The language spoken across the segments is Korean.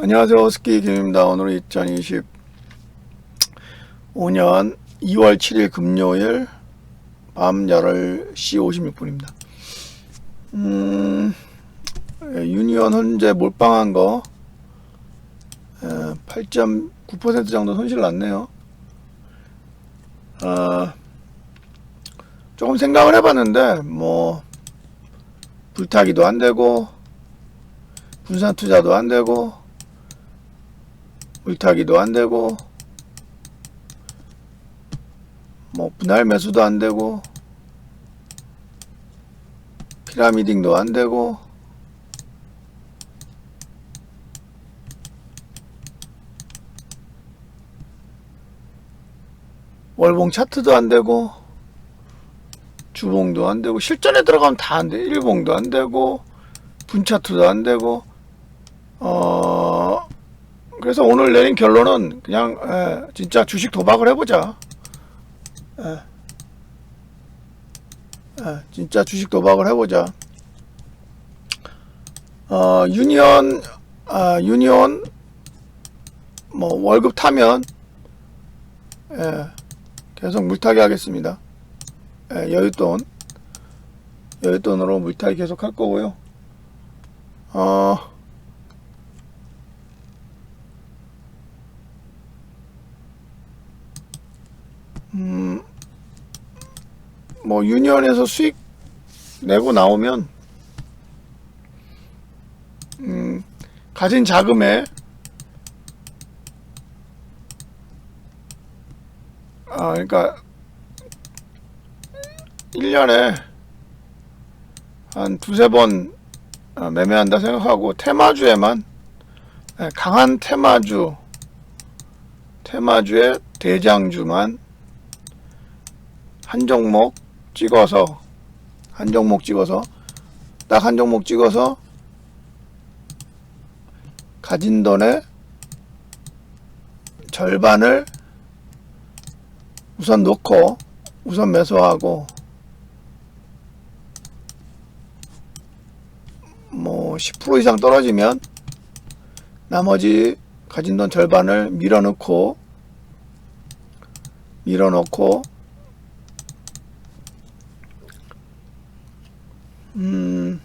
안녕하세요. 스키 김입니다. 오늘은 2025년 2월 7일 금요일 밤 10시 56분입니다. 음, 예, 유니온 현재 몰빵한 거 8.9% 정도 손실 났네요. 아, 조금 생각을 해봤는데 뭐 불타기도 안 되고 분산 투자도 안 되고 물타기도 안 되고 뭐 분할 매수도 안 되고 피라미딩도 안 되고 월봉 차트도 안 되고 주봉도 안 되고 실전에 들어가면 다 안 돼. 일봉도 안 되고 분차트도 안 되고 어 그래서 오늘 내린 결론은 그냥 에, 진짜 주식 도박을 해보자. 에, 에, 진짜 주식 도박을 해보자. 어 유니온 아 유니온 뭐 월급 타면 에, 계속 물타기 하겠습니다. 에, 여윳돈 여윳돈으로 물타기 계속 할 거고요. 어. 음, 뭐, 유니언에서 수익 내고 나오면, 음, 가진 자금에, 아, 그러니까, 1년에 한 두세 번 어, 매매한다 생각하고, 테마주에만, 예, 강한 테마주, 테마주의 대장주만 한 종목 찍어서 한 종목 찍어서 딱 한 종목 찍어서 가진 돈의 절반을 우선 놓고 우선 매수하고 뭐 10% 이상 떨어지면 나머지 가진 돈 절반을 밀어넣고 밀어넣고 음,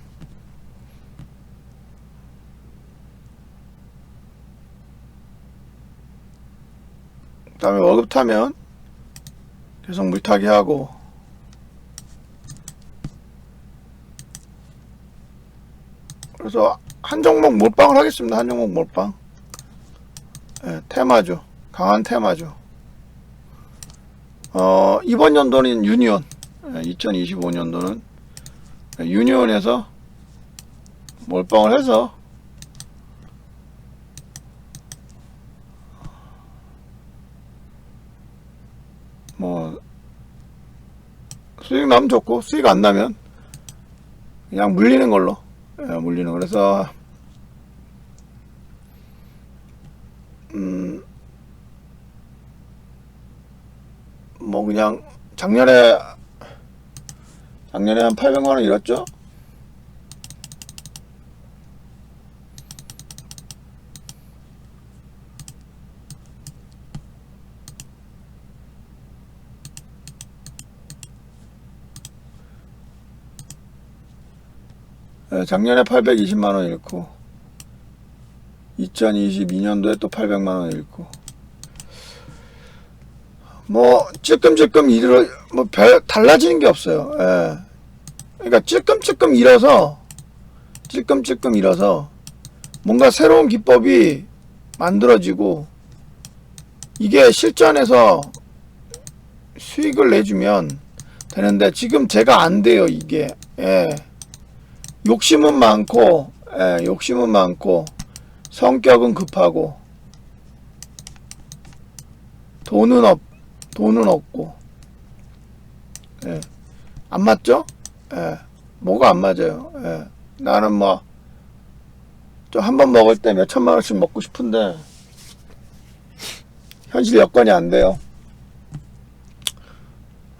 그다음에 월급 타면 계속 물타기 하고 그래서 한 종목 몰빵을 하겠습니다. 한 종목 몰빵. 예, 테마주 강한 테마주. 어, 이번 연도는 유니온. 예, 2025년도는 유니온에서 몰빵을 해서 뭐 수익 나면 좋고 수익 안 나면 그냥 물리는 걸로 예, 물리는 거. 그래서 음뭐 그냥 작년에 작년에 한 800만 원 잃었죠? 예, 작년에 820만 원 잃고 2022년도에 또 800만 원 잃고 뭐 찔끔찔끔 일을 뭐별 달라지는 게 없어요. 예. 그러니까 찔끔찔끔 일어서 찔끔찔끔 일어서 뭔가 새로운 기법이 만들어지고 이게 실전에서 수익을 내주면 되는데 지금 제가 안 돼요 이게 예. 욕심은 많고 예, 욕심은 많고 성격은 급하고 돈은 없 돈은 없고 예. 안 맞죠? 예. 뭐가 안 맞아요. 예. 나는 뭐 좀 한 번 먹을 때 몇 천만 원씩 먹고 싶은데 현실 여건이 안 돼요.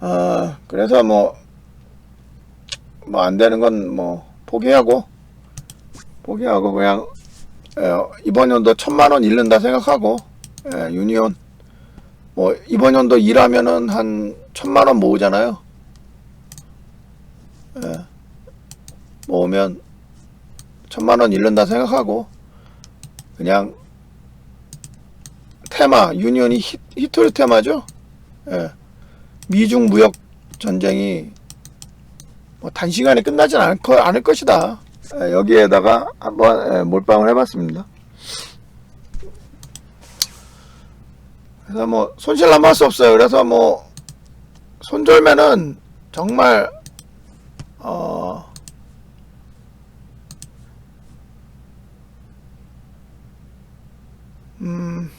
아 그래서 뭐 뭐 안 되는 건 뭐 포기하고 포기하고 그냥 예, 이번 연도 천만 원 잃는다 생각하고 예, 유니온 뭐 이번 연도 일하면은 한 천만 원 모으잖아요. 예, 모으면 천만 원 잃는다 생각하고 그냥 테마 유니온이 히, 히토리 테마죠. 예, 미중 무역 전쟁이 뭐 단시간에 끝나진 않을, 거, 않을 것이다. 예, 여기에다가 한번 예, 몰빵을 해봤습니다. 그래서 뭐 손실 남할 수 없어요. 그래서 뭐 손절매는 정말 어 음,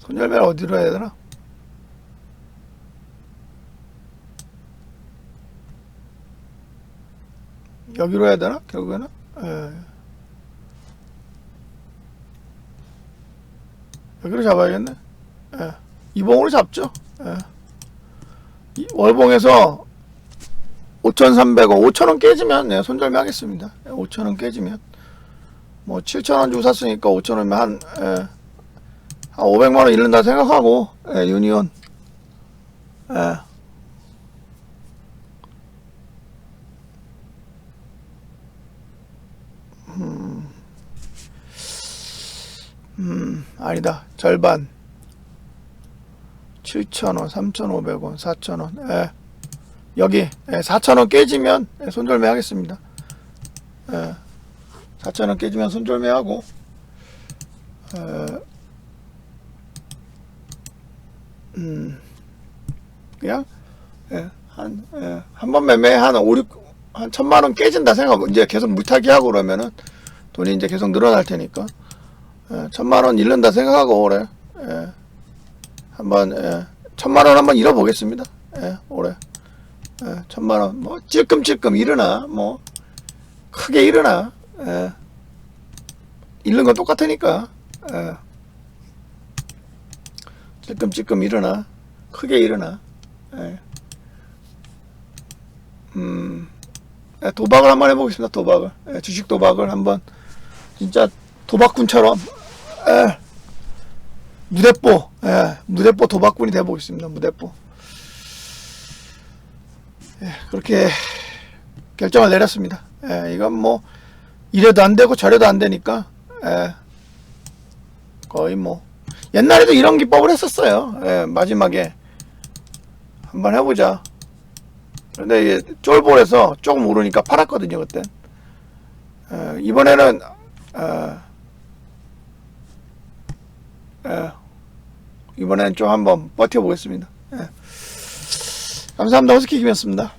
손절매를 어디로 해야 되나? 여기로 해야 되나? 결국에는? 예. 여기로 잡아야겠네. 예. 이봉으로 잡죠. 예. 이 월봉에서 5,300원, 5,000원 깨지면 네, 손절매 하겠습니다. 예, 5,000원 깨지면 뭐 7,000원 주고 샀으니까 5,000원이면 한, 예, 한 500만 원 잃는다 생각하고 예, 유니온 예. 음, 아니다. 절반. 7,000원, 3,500원, 4,000원. 예. 여기 예, 4,000원 깨지면 예, 손절매 하겠습니다. 예. 4,000원 깨지면 손절매 하고 예. 음. 그냥 예, 한, 예, 한번 매매 한 5, 6, 한 천만 원 깨진다 생각하고 이제 계속 물타기 하고 그러면은 돈이 이제 계속 늘어날 테니까 예, 천만 원 잃는다 생각하고 올해 예, 한번 예, 천만 원 한번 잃어보겠습니다. 예, 올해 예, 천만 원뭐 찔끔찔끔 일어나 뭐 크게 일어나 예, 잃는 건 똑같으니까 예, 찔끔찔끔 일어나 크게 일어나 예. 음, 예, 도박을 한번 해보겠습니다. 도박을 예, 주식 도박을 한번 진짜 도박꾼처럼 예, 무대뽀 예, 무대뽀 도박꾼이 돼보겠습니다. 무대뽀 예, 그렇게 결정을 내렸습니다. 예, 이건 뭐 이래도 안 되고 저래도 안 되니까 예, 거의 뭐 옛날에도 이런 기법을 했었어요. 예, 마지막에 한번 해보자. 근데 이게 쫄볼에서 조금 오르니까 팔았거든요 그때. 예, 이번에는 어, 예, 이번엔 좀 한번 버텨보겠습니다. 예. 감사합니다. 호스키 김이었습니다.